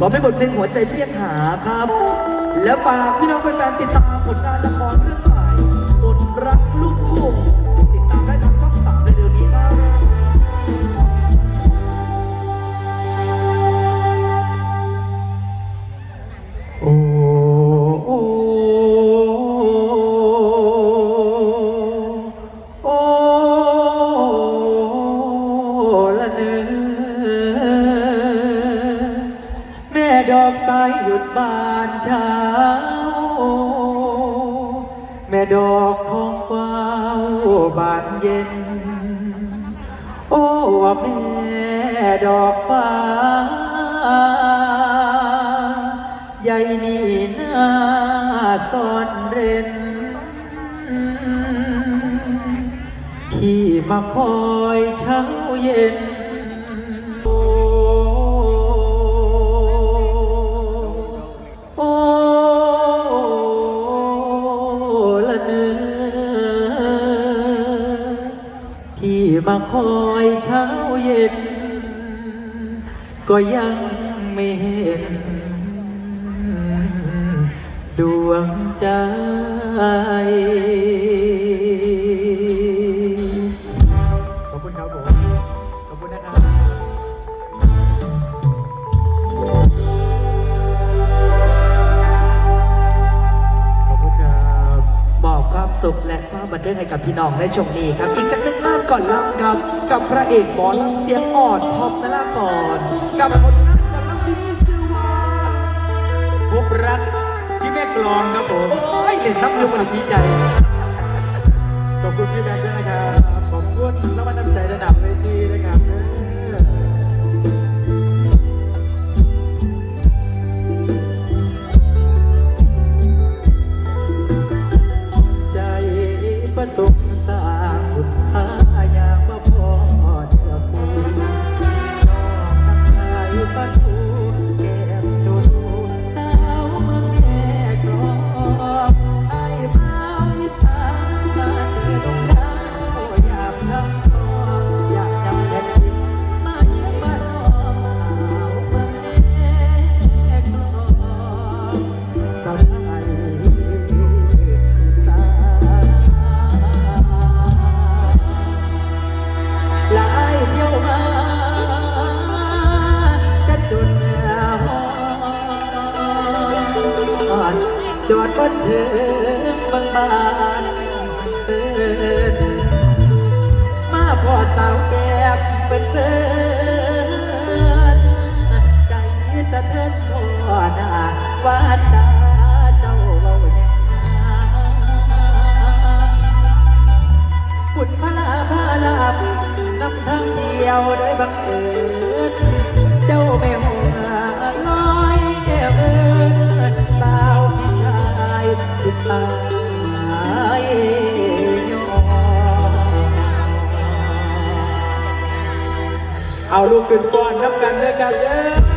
ก็ไม่บทเพลงหัวใจเรียกหาครับ และฝากพี่น้องแฟนๆติดตามผลงานละครเรื่องใหม่บทรักลูกทุ่ง ดบานเช้า แม่ดอกทองกวาวบานเย็น โอ้ว่าแม่ดอกฟ้าใหญ่นี่นาซ่อนเร้นพี่มาคอยเช้าเย็น คอยเช้าเย็น ก็ยังไม่เห็น ดวงใจขอบคุณครับผม ขอบคุณนะครับ สุขและความบันเทิงให้กับพี่น้องในช่วงนี้ครับ อีกจากหนึ่งงานก่อนล่ำครับ กับพระเอกหมอลำเสียงอ่อนท็อปนลากรกับผลงานกับน้ำพี่ซื้อว่าพบรักที่แม่กลองครับผมโอ้ยเล่นน้ำอยูมันดีใจขอบคุณพี่แบงค์ด้วยนะครับขอบคุณรางวัลน้ำใจระดับเวที ถิงบางบานเปินมาพ่อสาวแก้มเปินเปินใจสะเทือนพ่อหน้าว่าจ้าเจ้าเว้าแห่งามบุญพลาพาลาบนำทางเดียวโดยบังเอิญ เอาลูกขึ้นก่อนนับกันด้วยกันเย้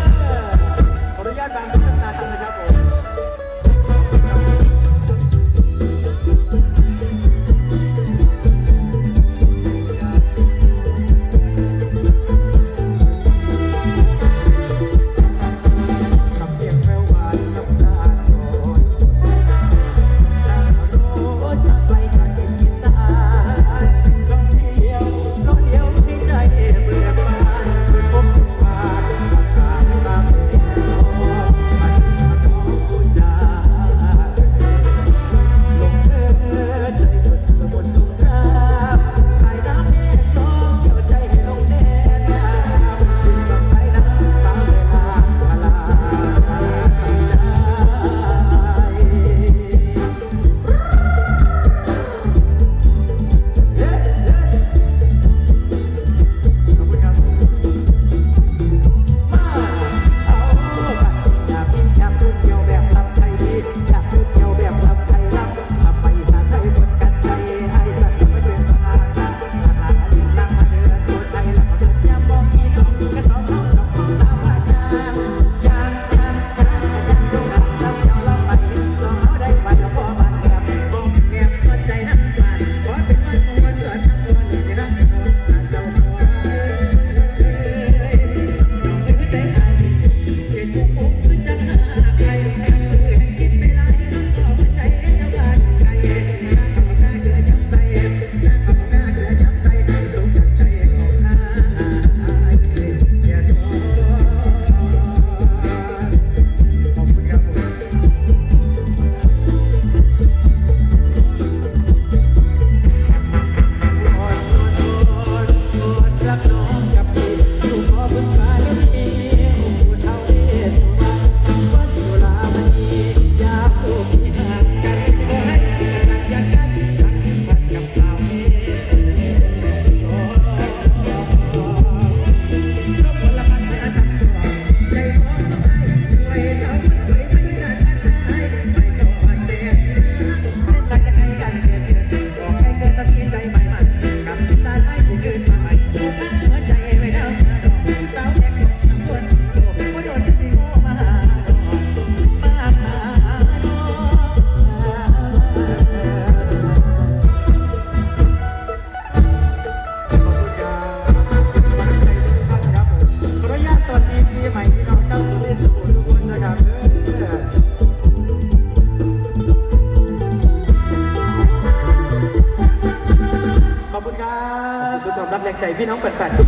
ขอบคุ